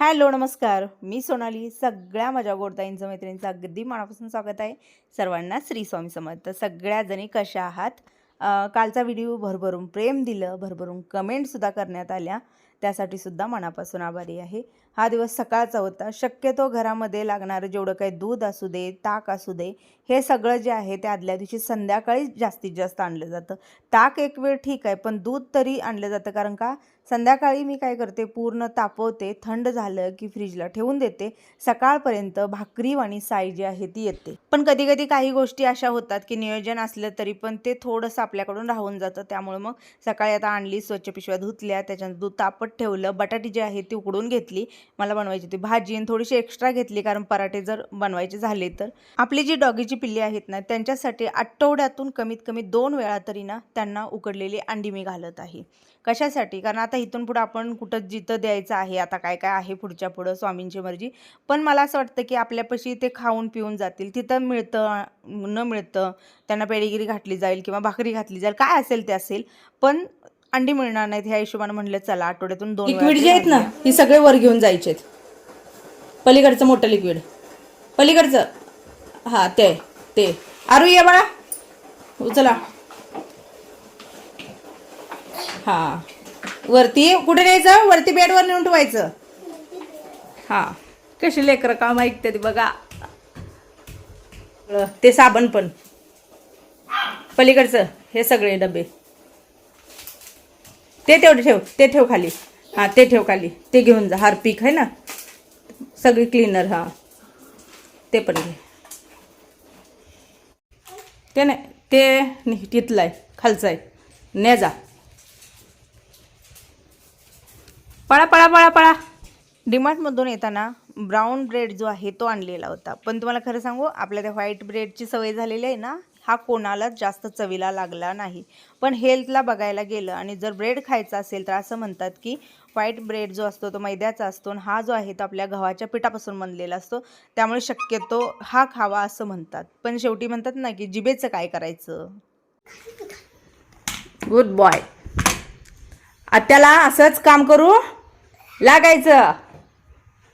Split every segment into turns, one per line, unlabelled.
Hello नमस्कार. मी सोनाली सगळ्या माझ्या गोडताईंचं मैत्रिणींचं अगदी मनापासून स्वागत आहे. सर्वांना श्री स्वामी समर्थ. सगळ्याजणी कशा आहात? कालचा व्हिडिओ भरभरून प्रेम दिलं भरभरून कमेंटसुद्धा करण्यात आल्या. त्यासाठी सुद्धा मनापासून आभारी आहे. हा दिवस सकाळचा होता. शक्यतो घरामध्ये लागणारं जेवढं काही दूध असू दे ताक असू दे हे सगळं जे आहे ते आदल्या दिवशी संध्याकाळी जास्तीत जास्त आणलं जातं. ताक एक वेळ ठीक आहे पण दूध तरी आणलं जातं. कारण का? संध्याकाळी मी काय करते पूर्ण तापवते थंड झालं की फ्रीजला ठेवून देते. सकाळपर्यंत भाकरी आणि साई जी आहे ती येते. पण कधी कधी काही गोष्टी अशा होतात की नियोजन असलं तरी पण ते थोडंसं आपल्याकडून राहून जातं. त्यामुळे मग सकाळी आता आणली स्वच्छ पिशव्या धुतल्या त्याच्यानंतर दूध तापत ठेवलं बटाटी जी आहे ती उकडून घेतली मला बनवायची होती. भाजी आणि थोडीशी एक्स्ट्रा घेतली कारण पराठे जर बनवायचे झाले तर. आपली जी डॉगीची पिल्ली आहेत ना त्यांच्यासाठी आठवड्यातून कमीत कमी दोन वेळा तरी ना त्यांना उकडलेली अंडी मी घालत आहे. कशासाठी? कारण आता इथून पुढं आपण कुठं जिथं द्यायचं आहे आता काय काय आहे पुढच्या पुढं स्वामींची मर्जी. पण मला असं वाटतं की आपल्यापाशी ते खाऊन पिऊन जातील. तिथं मिळतं न मिळतं त्यांना पेडीगिरी घातली जाईल किंवा भाकरी घातली जाईल काय असेल ते असेल. पण अंडी मिळणार नाहीत ह्या हिशोबाने म्हणलं चला आठवड्यातून दोन वेळा
लिक्विड जे आहेत ना. ही सगळे वर घेऊन जायचे पलीकडचं मोठं लिक्विड पलीकडचं. हा ते ते. आरू ये बाळा. उचला. हा. वरती कुठे न्यायचं? वरती बेडवर नेऊन ठेवायचं. हा. कशी लेकरं काम ऐकते ती बघा. ते साबण पण. पलीकडचं हे सगळे डबे. ते तेवढे ठेव ते ठेव खाली. हां ते ठेव खाली. ते घेऊन जा. हार्पिक आहे ना? सगळी क्लीनर हां. ते पण घे. ते नाही ते नाही, तिथलं आहे खालचं आहे. ने जा. पळा पळा पळा पळा.
डिमार्टमधून येताना ब्राऊन ब्रेड जो आहे तो आणलेला होता. पण तुम्हाला खरं सांगू आपल्या त्या व्हाईट ब्रेडची सवय झालेली आहे ना हा कोणालाच जास्त चवीला लागला नाही. पण हेल्थला बघायला गेलं आणि जर ब्रेड खायचा असेल तर असं म्हणतात की व्हाईट ब्रेड जो असतो तो मैद्याचा असतो आणि हा जो आहे तो आपल्या गव्हाच्या पिठापासून बनलेला असतो त्यामुळे शक्यतो हा खावा असं म्हणतात. पण शेवटी म्हणतात ना की जिभेचं काय करायचं?
गुड बॉय आत्याला असंच काम करू लागायचं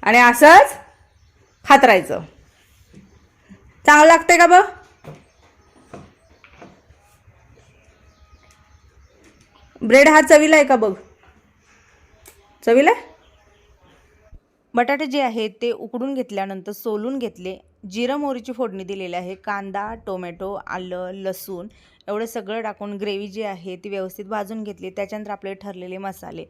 आणि असंच खात राहायचं चांगलं लागतंय का बघ? ब्रेड हा चवीला आहे का बघ? चवीला
बटाटे जे आहेत ते उकडून घेतल्यानंतर सोलून घेतले. जिरं मोहरीची फोडणी दिलेली आहे कांदा टोमॅटो आलं लसूण एवढं सगळं टाकून ग्रेव्ही जी आहे ती व्यवस्थित भाजून घेतली. त्याच्यानंतर आपले ठरलेले मसाले.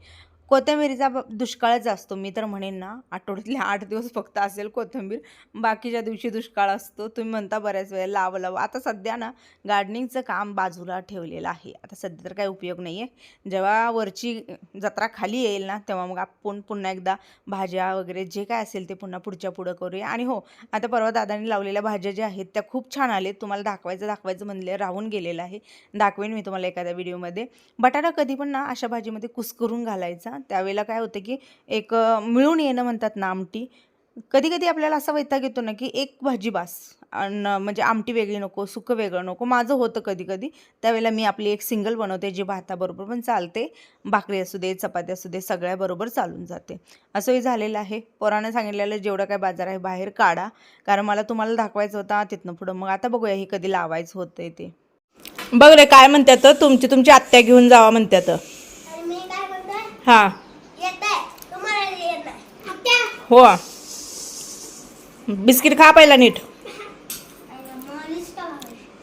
कोथिंबीरीचा दुष्काळच असतो. मी तर म्हणेन ना आठवड्यातले आठ दिवस फक्त असेल कोथिंबीर. बाकीच्या दिवशी दुष्काळ असतो. तुम्ही म्हणता बऱ्याच वेळेला लावं लावं. आता सध्या ना गार्डनिंगचं काम बाजूला ठेवलेलं आहे. आता सध्या तर काही उपयोग नाही आहे जेव्हा वरची जत्रा खाली येईल ना तेव्हा मग आपण पुन्हा एकदा भाज्या वगैरे जे काय असेल ते पुन्हा पुढच्या पुढं करूया. आणि हो आता परवा दादांनी लावलेल्या भाज्या ज्या आहेत त्या खूप छान आलेत. तुम्हाला दाखवायचं दाखवायचं म्हणले राहून गेलेलं आहे. दाखवेन मी तुम्हाला एखाद्या व्हिडिओमध्ये बटाटा कधी पण ना अशा भाजीमध्ये कुस्करून घालायचा. त्यावेळेला काय होतं की एक मिळून येणं म्हणतात ना आमटी. कधी कधी आपल्याला असा वैताग येतो ना की एक भाजी बास अन् म्हणजे आमटी वेगळी नको सुकं वेगळं नको. माझं होतं कधी कधी त्यावेळेला मी आपली एक सिंगल बनवते जी भाताबरोबर पण चालते. भाकरी असू दे चपाती असू दे सगळ्याबरोबर चालून जाते. असंही झालेलं आहे. पोरानं सांगितलेलं जेवढं काय बाजार आहे बाहेर काढा. कारण मला तुम्हाला दाखवायचं होता तिथनं पुढं मग आता बघूया हे कधी लावायचं होतं ते.
बघ रे काय म्हणतात तुमची तुमची आत्या घेऊन जावा म्हणतात
आणि मी काय करतोय
हा. हो. बिस्किट खा पहिला नीट?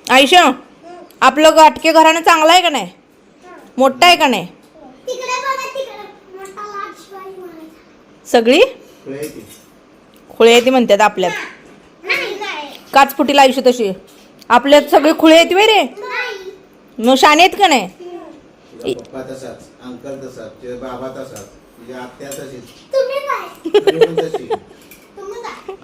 आयुष्य आपलं गाठके घराणं चांगलं आहे का नाही? मोठं आहे का नाही? सगळी? खुळे येते म्हणतात आपल्यात. काच फुटीला आयुष्य तशी. आपल्यात सगळी खुळे येते वे रे
नाही.
मग शाणे आहेत का नाही?
पप्पा तसाच अंकल तसाच तुझे बाबा तसाच तुझी आत्या तशीच.
तुम्ही काय?
तुझी पण तशी.
तुम्ही काय?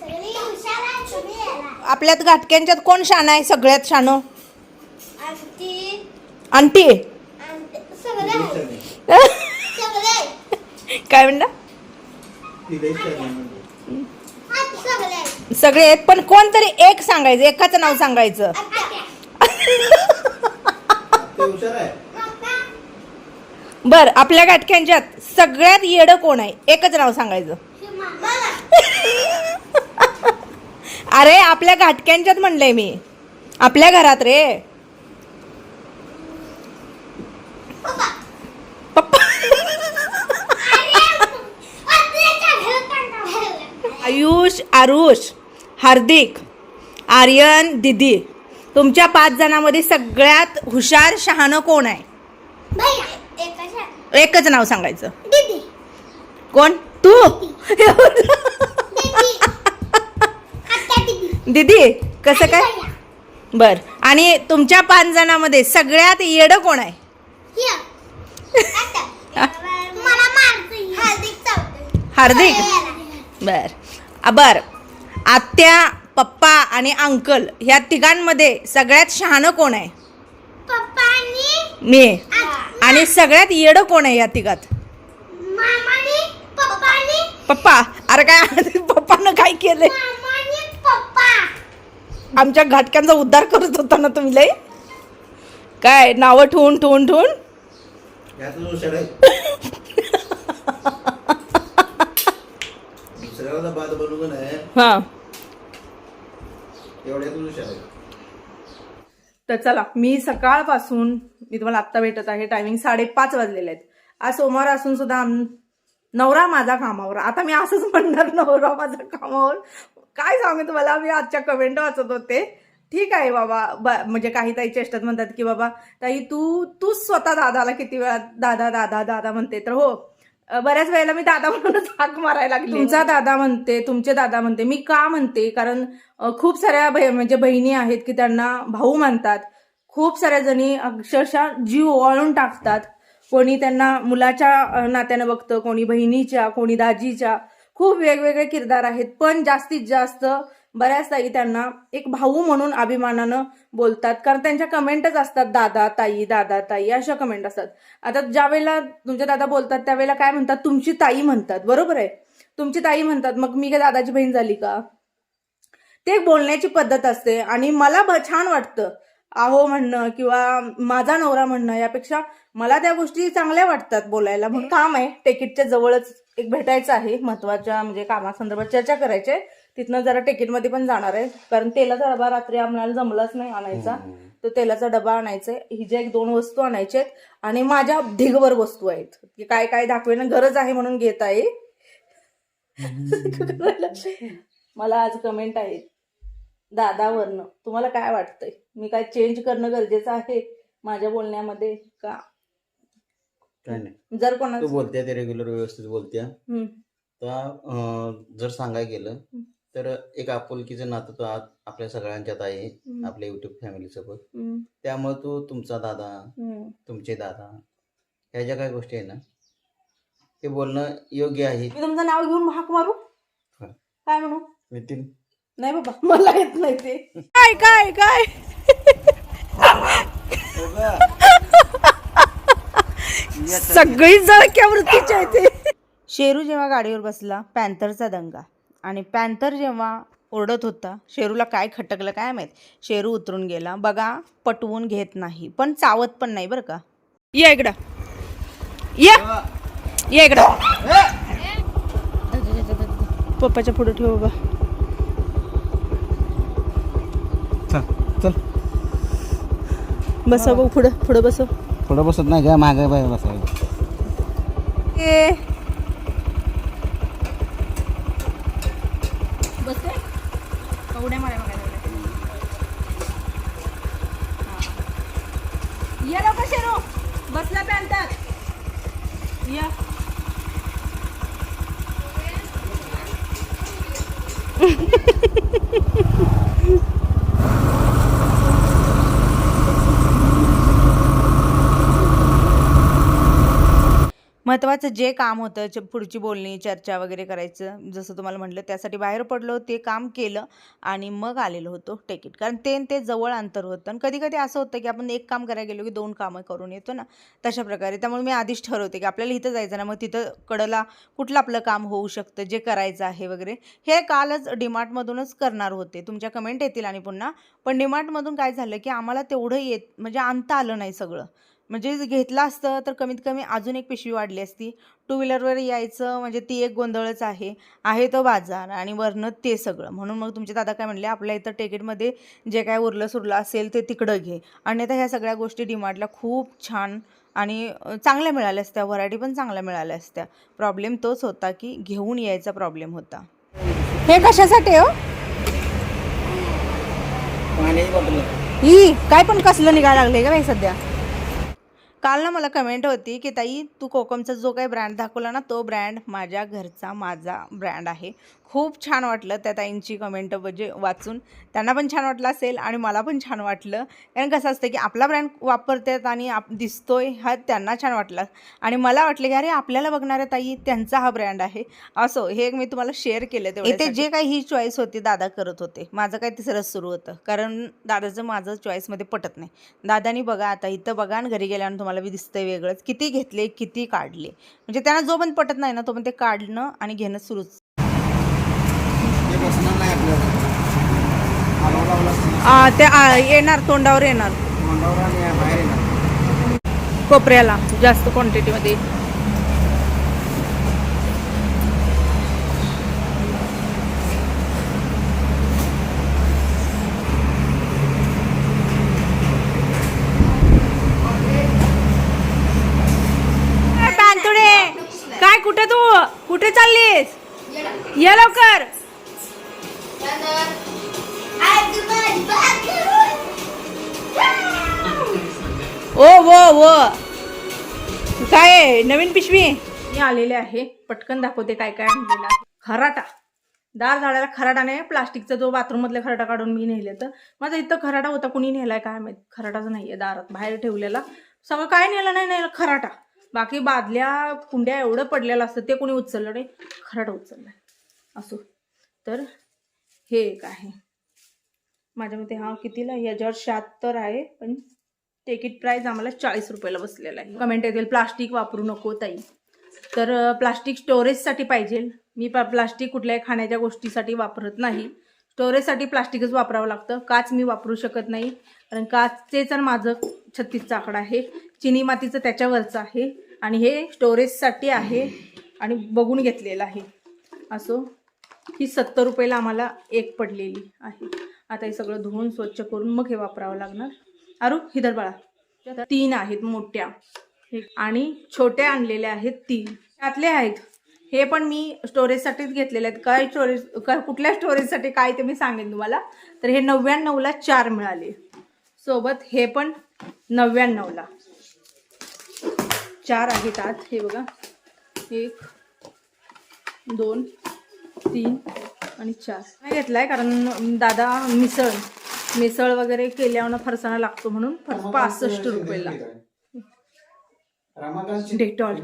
सगळी हुशार आहे तुम्ही याला.
आपल्यात गाठक्यांच्यात कोण शाण आहे? सगळ्यात शाणं
आंटी.
आंटी?
सगळे आहे. सगळे.
काय म्हणता.
हा, सगळे आहे.
सगळे आहेत पण कोणतरी एक सांगायचं एकाचं नाव सांगायचं.
आत्या.
बर आपल्या गाठक्यांच्यात सगळ्यात येडं कोण आहे? एकच नाव सांगायचं. अरे आपल्या घाटक्यांच्यात म्हणलंय मी. आपल्या घरात रे. पप्पा. आयुष आरुष हार्दिक आर्यन दिदी. तुमच्या पाच जणांमध्ये सगळ्यात हुशार शहाणं कोण आहे? एकच नाव सांगायचं. कोण? तू. दिदी. कसं काय? बर. आणि तुमच्या पाच जणांमध्ये सगळ्यात येडं कोण आहे?
हार्दिक
बर. बर. आत्या पप्पा आणि अंकल ह्या तिघांमध्ये सगळ्यात शहाणं कोण आहे?
पप्पानी
मी. आणि सगळ्यात येडं कोण आहे या तिघात?
मामानी पप्पानी
पप्पा अरे काय पप्पानं काय केलंय?
मामानी पप्पा.
आमच्या घाटक्यांचा उद्धार करत होता ना तुम्ही लय काय नावं ठेवून ठेवून ठेवून? हा.
आहे
तर चला मी सकाळपासून मी तुम्हाला आत्ता भेटत आहे टायमिंग साडेपाच वाजलेले आहेत. आज सोमवार असून सुद्धा नवरा माझा कामावर. आता मी असंच म्हणणार नवरा माझा कामावर. काय सांगू तुम्हाला मी आजच्या कमेंट वाचत होते. ठीक आहे बाबा म्हणजे काही ताई चेष्टात म्हणतात की बाबा ताई तू तूच स्वतः दादाला किती वेळा दादा दादा दादा म्हणते? तर हो बऱ्याच वेळेला मी दादा म्हणूनच हाक मारायला लागली. तुमचा दादा म्हणते तुमचे दादा म्हणते मी का म्हणते? कारण खूप साऱ्या बहि- म्हणजे बहिणी आहेत की त्यांना भाऊ मानतात. खूप साऱ्या जणी अक्षरशः जीव ओवाळून टाकतात. कोणी त्यांना मुलाच्या नात्यानं बघतं कोणी बहिणीच्या कोणी दाजीच्या. खूप वेगवेगळे किरदार आहेत. पण जास्तीत जास्त बऱ्याच ताई त्यांना एक भाऊ म्हणून अभिमानानं बोलतात. कारण त्यांच्या कमेंटच असतात दादा ताई दादा ताई अशा कमेंट असतात. आता ज्या वेळेला तुमच्या दादा बोलतात त्यावेळेला काय म्हणतात? तुमची ताई म्हणतात. बरोबर आहे? तुमची ताई म्हणतात. मग मी काय दादाची बहीण झाली का? ते बोलण्याची पद्धत असते. आणि मला ब- छान वाटतं. आहो म्हणणं किंवा माझा नवरा म्हणणं यापेक्षा मला त्या गोष्टी चांगल्या वाटतात बोलायला. म्हणून काम आहे. टिकीटच्या जवळच एक भेटायचं आहे. महत्त्वाच्या म्हणजे कामासंदर्भात चर्चा करायची. तिथनं जरा तिकीटमध्ये पण जाणार आहे. कारण तेलाचा डबा रात्री आम्हाला जमलाच नाही आणायचा. तर तेलाचा डबा आणायचा आहे. हिच्या एक दोन वस्तू आणायच्या आहेत आणि माझ्या ढिगभर वस्तू आहेत. की काय काय दाखवेन गरज आहे म्हणून घेत आहे. मला आज कमेंट आहेत. दादावरनं. तुम्हाला काय वाटतंय? मी काय चेंज करणं गरजेचं आहे माझ्या बोलण्यामध्ये का?
काय नाही.
जर
तू
कोणाचं
बोलते ते रेग्युलर व्यवस्थित बोलते.
हम्म,
जर सांगायला गेलं तर एक आपुलकीचं नातं तर आत- आपल्या सगळ्यांच्यात आहे
हम्म,
आपल्या युट्यूब फॅमिली सोबत.
हम्म,
त्यामुळे तू तुमचा दादा
हम्म.
तुमचे दादा ह्या ज्या काही गोष्टी आहे ना ते बोलणं योग्य आहे.
मी तुमचं नाव घेऊन हाक मारू
हा.
काय म्हणू?
नितीन
नाही बाबा. मला येत नाही ते. काय काय काय? सगळी जळक्या वृत्तीची आहे ते.
शेरू जेव्हा गाडीवर बसला पॅन्थरचा दंगा. आणि पॅन्थर जेव्हा ओरडत होता शेरूला काय खटकलं काय माहीत? शेरू उतरून गेला. बघा पटवून घेत नाही. पण चावत पण नाही बरं का?
या इकडं. या. या इकडं. पप्पाच्या पुढे ठेव बाबा.
चल चल.
बसव बघ पुढं पुढं बसव.
पुढं बसत नाही का मागे बाहेर बसायला.
ए. बसते कवड्या मारा या लवकर शेरू. बसला पॅन्टात. या.
महत्त्वाचं जे काम होतं च- पुढची बोलणी चर्चा वगैरे करायचं जसं तुम्हाला म्हटलं त्यासाठी बाहेर पडलो ते काम केलं आणि मग आलेलो होतो टिकीट कारण ते ते जवळ अंतर होतं. आणि कधी कधी असं होतं की आपण एक काम करायला गेलो की दोन कामं करून येतो ना तशा प्रकारे. त्यामुळे मी आधीच ठरवते की आपल्याला इथं जायचं ना मग तिथं कडला कुठलं आपलं काम होऊ शकतं जे करायचं आहे वगैरे. हे कालच डीमार्टमधूनच करणार होते. तुमच्या कमेंट येतील आणि पुन्हा. पण डीमार्टमधून काय झालं की आम्हाला तेवढं येत म्हणजे आणता आलं नाही सगळं. म्हणजे घेतलं असतं तर कमीत कमी अजून एक पिशवी वाढली असती. टू व्हीलरवर यायचं म्हणजे ती एक गोंधळच आहे. आहे तो बाजार आणि वरनं ते सगळं. म्हणून मग तुमचे दादा काय म्हणले आपल्या इथं टिकीटमध्ये जे काय उरलं सुरलं असेल ते तिकडं घे. आणि आता ह्या सगळ्या गोष्टी डिमार्टला खूप छान आणि चांगल्या मिळाल्या असत्या. व्हरायटी पण चांगल्या मिळाल्या असत्या. प्रॉब्लेम तोच होता की घेऊन यायचा प्रॉब्लेम होता. हे कशासाठी हो? ही काय पण कसलं निघायला लागले का बाई सध्या? काल ना मला कमेंट होती की ताई तू कोकमचा जो काही ब्रँड दाखवला ना तो ब्रँड माझ्या घरचा माझा ब्रँड आहे. खूप छान वाटलं त्या ताईंची कमेंट म्हणजे वाचून. त्यांना पण छान वाटलं असेल आणि मला पण छान वाटलं. कारण कसं असतं की आपला ब्रँड वापरतात आणि आप दिसतोय हा त्यांना छान वाटला. आणि मला वाटलं की अरे आपल्याला बघणाऱ्या ताई त्यांचा हा ब्रँड आहे. असो हे मी तुम्हाला शेअर केलं तेवढं इथे जे काही ही चॉईस होती दादा करत होते. माझं काय तिसरंच सुरू होतं. कारण दादाचं माझं चॉईसमध्ये पटत नाही. दादानी बघा आता इथं बघा आणि घरी गेल्यानं तुम्हाला दिसतंय वेगळंच. किती घेतले किती काढले. म्हणजे त्यांना जो पण पटत नाही ना तो पण ते काढणं आणि घेणं सुरूच
ते बसणार नाही आपल्याला
ते येणार तोंडावर येणार
तोंडावर आणि बाहेर येणार.
कोपऱ्याला जास्त क्वांटिटीमध्ये पांतुडे काय कुठे तू? कुठे चाललीस? ये लवकर. ओ वो वो. काय नवीन पिशवी?
मी आलेले आहे. पटकन दाखवते काय काय आणलेलं आहे. खराटा. दार झाडाला खराटा नाही प्लास्टिकचा जो बाथरूम मधला खराटा काढून मी नेले तर माझा इथं खराटा होता कुणी नेलाय काय माहीत? खराटाच नाहीये दारात बाहेर ठेवलेला. सगळं काय नेलं नाही नेलं खराटा. बाकी बादल्या कुंड्या एवढं पडलेलं असतं ते कोणी उचललं नाही. खराटा उचललाय. असो. तर हे एक आहे. माझ्या मते हा कितीला याच्यावर शहात्तर आहे पण तिकीट प्राईज आम्हाला चाळीस रुपयाला बसलेला आहे. कमेंट येतील प्लास्टिक वापरू नको ताई. तर प्लास्टिक स्टोरेजसाठी पाहिजे. मी प प्लास्टिक कुठल्याही खाण्याच्या गोष्टीसाठी वापरत नाही. स्टोरेजसाठी प्लास्टिकच वापरावं लागतं. काच मी वापरू शकत नाही. कारण काचचे तर माझं छत्तीसचा आकडा आहे. चिनी मातीचं त्याच्यावरचं आहे. आणि हे स्टोरेजसाठी आहे. आणि बघून घेतलेलं आहे. असो ही सत्तर रुपयाला आम्हाला एक पडलेली आहे. आता हे सगळं धुवून स्वच्छ करून मग हे वापरावं लागणार. अरू हिदर बाळा तीन आहेत मोठ्या. आणि छोट्या आणलेल्या आहेत तीन. त्यातले आहेत. हे पण मी स्टोरेजसाठीच घेतलेले आहेत. काय स्टोरेज काय कुठल्या स्टोरेजसाठी काय ते मी सांगेन तुम्हाला. तर हे नव्याण्णवला चार मिळाले. सोबत हे पण नव्याण्णवला. चार आहेत आत हे बघा. एक दोन तीन आणि चार नाही घेतलाय कारण दादा मिसळ मिसळ वगैरे केल्यावर फरसाणा लागतो म्हणून पासष्ट रुपयाला. डेटॉल.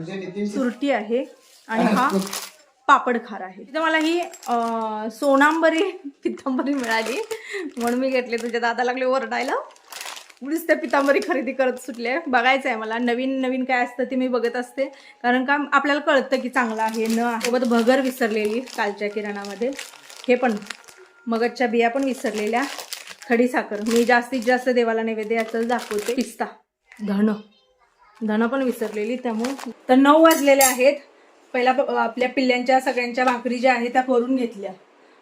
सुरटी आहे आणि हा पापड खार आहे. तिथे मला ही सोनांबरी पितांबरी मिळाली. म्हणून मी घेतले. तुझ्या दादा लागले ओरडायला. उडीच त्या पितांबरी खरेदी करत सुटले. बघायचं आहे मला. नवीन नवीन काय असतं ते मी बघत असते. कारण का आपल्याला कळतं की चांगलं आहे न आहे. सोबत भगर विसरलेली कालच्या किराणामध्ये. हे पण. मगजच्या बिया पण विसरलेल्या. खडी साखर. मी जास्तीत जास्त देवाला नैवेद्य याचं दाखवते. पिस्ता. धन धन पण विसरलेली त्यामुळे. तर नऊ वाजलेले आहेत. पहिला प- आपल्या पिल्ल्यांच्या सगळ्यांच्या भाकरी ज्या आहेत त्या करून घेतल्या.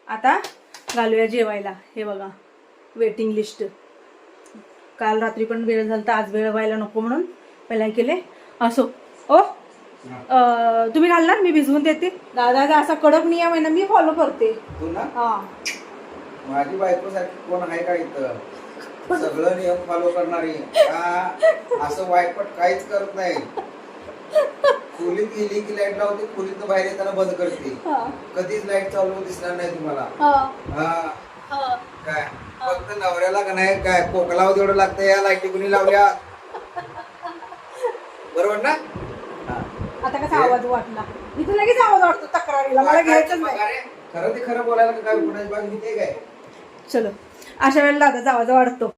आता घालूया जेवायला. हे बघा. Waiting list. काल रात्री पण वेळ झाला तर आज वेळ व्हायला नको म्हणून पहिला केले. असो. ओ? तुम्ही घालणार? मी भिजवून देते. दादाचा असा कडक नियम आहे ना मी फॉलो करते.
माझी बायको सारखी कोण आहे का इथं? सगळं नियम फॉलो करणारी. असं वाईटपट काहीच करत नाही. खोलीत गेली की लाइट लावते खोलीत बाहेर येताना बंद करते. कधीच लाइट चालू दिसणार नाही तुम्हाला. हा. काय? फक्त नवऱ्याला का नाही काय कोकलाव तेवढं लागतं या लाईटी कुणी लावल्या? बरोबर ना.
आता कसा आवाज वाटला? इथं लगेच आवाज वाटतो तक्रारीला मला घ्यायचंच नाही.
अरे, खरं ते खरं बोलायला काय कुणाची बाग आहे काय?
चलो. अशा वेळेला दादाचा आवाज वाढतो.